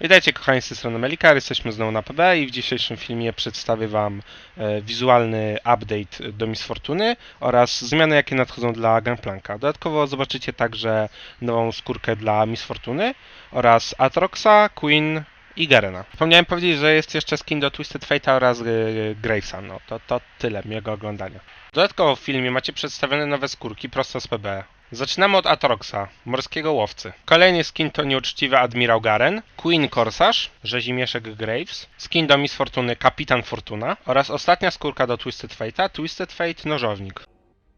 Witajcie kochani z tej strony Melikar, jesteśmy znowu na PB i w dzisiejszym filmie przedstawię Wam e, wizualny update do Miss Fortuny oraz zmiany jakie nadchodzą dla Gangplanka. Dodatkowo zobaczycie także nową skórkę dla Miss Fortuny oraz Atroxa, Queen i Garena. Wspomniałem powiedzieć, że jest jeszcze skin do Twisted Fate'a oraz e, Gravesa. No to, to tyle miłego oglądania. Dodatkowo w filmie macie przedstawione nowe skórki prosto z PB. Zaczynamy od Atroxa, morskiego łowcy. Kolejny skin to nieuczciwy admirał Garen, Queen Korsarz, rzezimieszek Graves, skin do Miss Fortuny Kapitan Fortuna oraz ostatnia skórka do Twisted Fate'a, Twisted Fate Nożownik.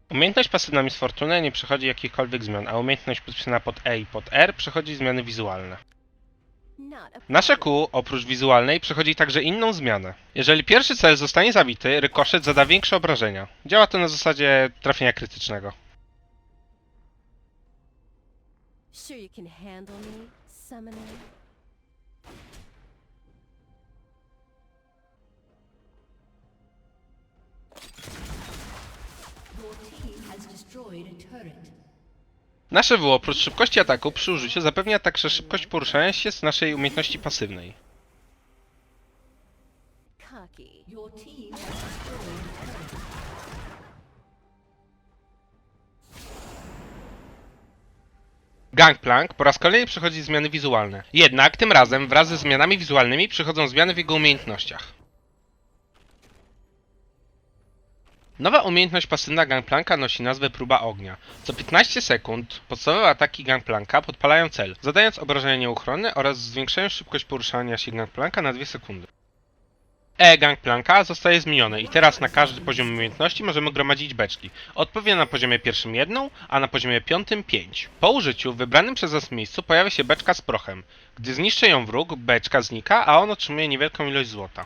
Umiejętność pasywna Miss Fortuny nie przechodzi jakichkolwiek zmian, a umiejętność podpisana pod E i pod R przechodzi zmiany wizualne. Nasze Q, oprócz wizualnej, przechodzi także inną zmianę. Jeżeli pierwszy cel zostanie zabity, rykoszet zada większe obrażenia. Działa to na zasadzie trafienia krytycznego. Sure you can handle me, summoner? Your team has destroyed a turret. Nasze W oprócz szybkości ataku przy użyciu zapewnia także szybkość poruszania się z naszej umiejętności pasywnej. Cocky. Your team has destroyed Gangplank po raz kolejny przechodzi zmiany wizualne. Jednak tym razem wraz ze zmianami wizualnymi przychodzą zmiany w jego umiejętnościach. Nowa umiejętność pasywna Gangplanka nosi nazwę Próba Ognia. Co 15 sekund podstawowe ataki Gangplanka podpalają cel, zadając obrażenia nieuchronne oraz zwiększają szybkość poruszania się Gangplanka na 2 sekundy. E Gangplanka zostaje zmienione i teraz na każdy poziom umiejętności możemy gromadzić beczki. Odpowiednio na poziomie pierwszym jedną, a na poziomie piątym pięć. Po użyciu w wybranym przez nas miejscu pojawia się beczka z prochem. Gdy zniszczy ją wróg, beczka znika, a on otrzymuje niewielką ilość złota.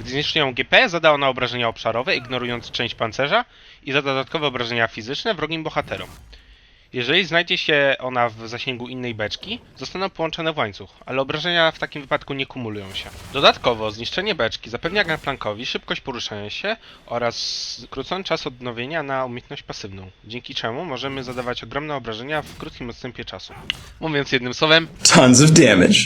Gdy zniszczy ją GP, zada ona obrażenia obszarowe, ignorując część pancerza i zada dodatkowe obrażenia fizyczne wrogim bohaterom. Jeżeli znajdzie się ona w zasięgu innej beczki, zostaną połączone w łańcuch, ale obrażenia w takim wypadku nie kumulują się. Dodatkowo zniszczenie beczki zapewnia Gangplankowi szybkość poruszania się oraz skrócony czas odnowienia na umiejętność pasywną, dzięki czemu możemy zadawać ogromne obrażenia w krótkim odstępie czasu. Mówiąc jednym słowem, tons of damage.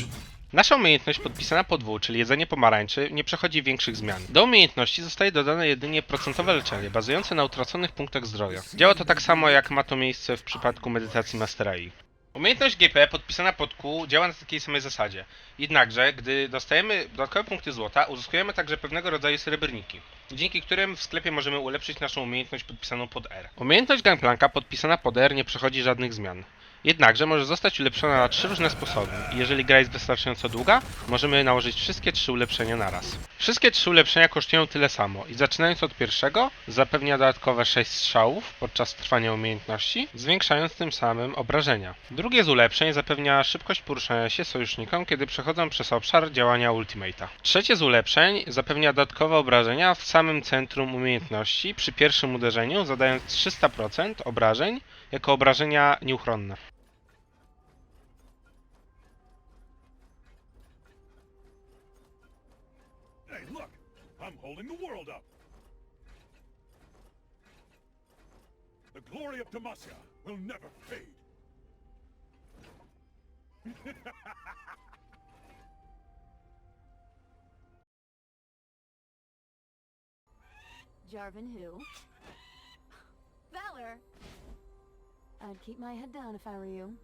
Nasza umiejętność podpisana po dwu, czyli jedzenie pomarańczy, nie przechodzi większych zmian. Do umiejętności zostaje dodane jedynie procentowe leczenie, bazujące na utraconych punktach zdrowia. Działa to tak samo jak ma to miejsce w przypadku medytacji Mastera Yi. Umiejętność GP podpisana pod Q działa na takiej samej zasadzie. Jednakże, gdy dostajemy dodatkowe punkty złota, uzyskujemy także pewnego rodzaju srebrniki, dzięki którym w sklepie możemy ulepszyć naszą umiejętność podpisaną pod R. Umiejętność Gangplanka podpisana pod R nie przechodzi żadnych zmian. Jednakże może zostać ulepszona na trzy różne sposoby i jeżeli gra jest wystarczająco długa, możemy nałożyć wszystkie trzy ulepszenia naraz. Wszystkie trzy ulepszenia kosztują tyle samo i zaczynając od pierwszego zapewnia dodatkowe 6 strzałów podczas trwania umiejętności, zwiększając tym samym obrażenia. Drugie z ulepszeń zapewnia szybkość poruszania się sojusznikom, kiedy przechodzą przez obszar działania Ultimate'a. Trzecie z ulepszeń zapewnia dodatkowe obrażenia w samym centrum umiejętności przy pierwszym uderzeniu, zadając 300% obrażeń jako obrażenia nieuchronne. Hey, look! I'm holding the world up! The glory of Demacia will never fade! Jarvan who? Valor! I'd keep my head down if I were you.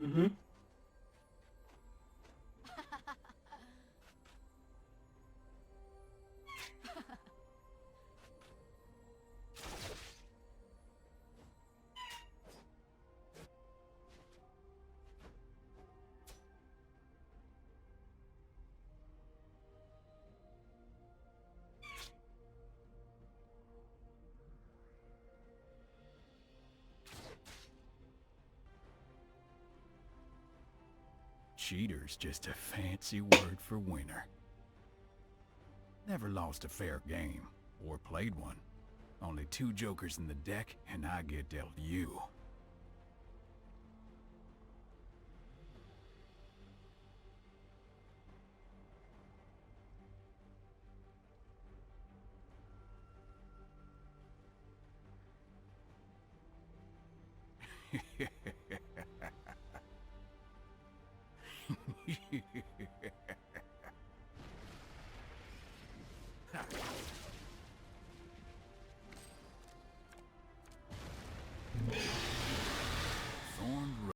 Mhm. Cheater's just a fancy word for winner. Never lost a fair game, or played one. Only two jokers in the deck, and I get dealt you. Yeah.